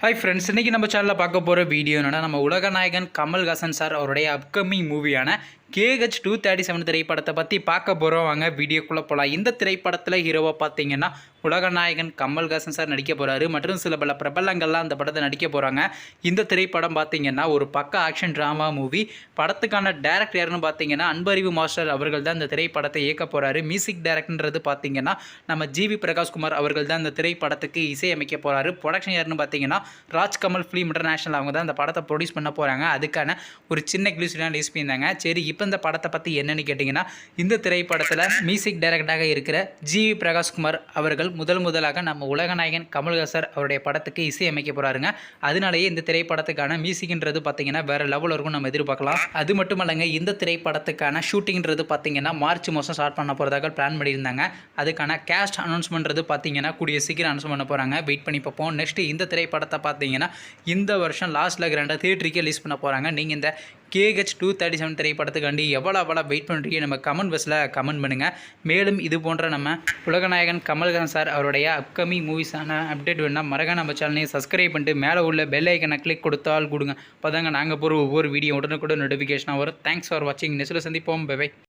Hi friends இன்றைக்கி நம்ம சேனலில் பார்க்க போகிற வீடியோ என்னன்னா நம்ம உலகநாயகன் கமல்ஹாசன் சார் அவருடைய அப்கமிங் மூவியான கேஹெச் டூ தேர்ட்டி செவன் திரைப்படத்தை பற்றி பார்க்க போகிறோம் வாங்க வீடியோக்குள்ளே போகலாம் இந்த திரைப்படத்தில் ஹீரோவாக பார்த்தீங்கன்னா உலகநாயகன் கமல்ஹாசன் சார் நடிக்க போகிறாரு மற்றும் சில பல பிரபலங்கள்லாம் அந்த படத்தை நடிக்க போகிறாங்க இந்த திரைப்படம் பார்த்தீங்கன்னா ஒரு பக்க ஆக்ஷன் ட்ராமா மூவி படத்துக்கான டேரக்டர் யாருன்னு பார்த்தீங்கன்னா அன்பறிவு மாஸ்டர் அவர்கள் தான் இந்த திரைப்படத்தை இயக்க போகிறாரு மியூசிக் டேரக்டர்ன்றது பார்த்தீங்கன்னா நம்ம ஜிவி பிரகாஷ்குமார் அவர்கள் தான் இந்த திரைப்படத்துக்கு இசையமைக்க போகிறாரு ப்ரொடக்ஷன் யாருன்னு பார்த்தீங்கன்னா ராஜ்கமல் ஃபிலிம் இன்டர்நேஷனல் அவங்க தான் அந்த படத்தை ப்ரொடியூஸ் பண்ண போகிறாங்க அதுக்கான ஒரு சின்ன கிளிஸ்லாம் ரிலீஸ் பண்ணியிருந்தாங்க. சரி இப்போ இந்த படத்தை பற்றி என்னென்னு கேட்டிங்கன்னா இந்த திரைப்படத்தில் மியூசிக் டைரக்டராக இருக்கிற ஜிவி பிரகாஷ்குமார் அவர்கள் முதல் முதலாக நம்ம உலகநாயகன் கமல்ஹாசர் அவருடைய படத்துக்கு இசையமைக்க போகிறாருங்க அதனாலேயே இந்த திரைப்படத்துக்கான மியூசிக்ன்றது பார்த்தீங்கன்னா வேறு லெவலில் இருக்கும் நம்ம எதிர்பார்க்கலாம். அது மட்டும் இல்லைங்க இந்த திரைப்படத்துக்கான ஷூட்டிங்கிறது பார்த்தீங்கன்னா மார்ச் மாதம் ஸ்டார்ட் பண்ண போகிறதாக பிளான் பண்ணியிருந்தாங்க. அதுக்கான கேஸ்ட் அனௌன்ஸ்மெண்ட்றது பார்த்தீங்கன்னா கூடிய சீக்கிரம் அனௌன்ஸ் பண்ண போகிறாங்க வெயிட் பண்ணி பார்ப்போம். நெக்ஸ்ட் இந்த திரைப்படத்தை பார்த்தீங்கன்னா இந்த வருஷம் லாஸ்ட்டில் கிராண்டாக தியேட்டருக்கே ரிலீஸ் பண்ண போகிறாங்க நீங்கள் இந்த கேஹெச் டூ தேர்ட்டி செவன் திரைப்படத்துக்காண்டி எவ்வளோ எவ்வளோ வெயிட் பண்ணுறீங்க நம்ம கமெண்ட் பஸ்ஸில் கமெண்ட் பண்ணுங்கள் மேலும் இது போன்ற நம்ம உலகநாயகன் கமல்ஹாசன் சார் அவருடைய அப்கமிங் மூவிஸான அப்டேட் வேணால் மறக்க நம்ம சேனலையும் சப்ஸ்கிரைப் பண்ணிட்டு மேலே உள்ள பெல் ஐக்கனை கிளிக் கொடுத்தால் கொடுங்க. அப்போ தாங்க நாங்கள் போகிற ஒவ்வொரு வீடியோ உடனுக்குடன் நோட்டிஃபிகேஷனாக வரும். தேங்க்ஸ் ஃபார் வாட்சிங் நெஸ்ட்டில் சந்திப்போம். பை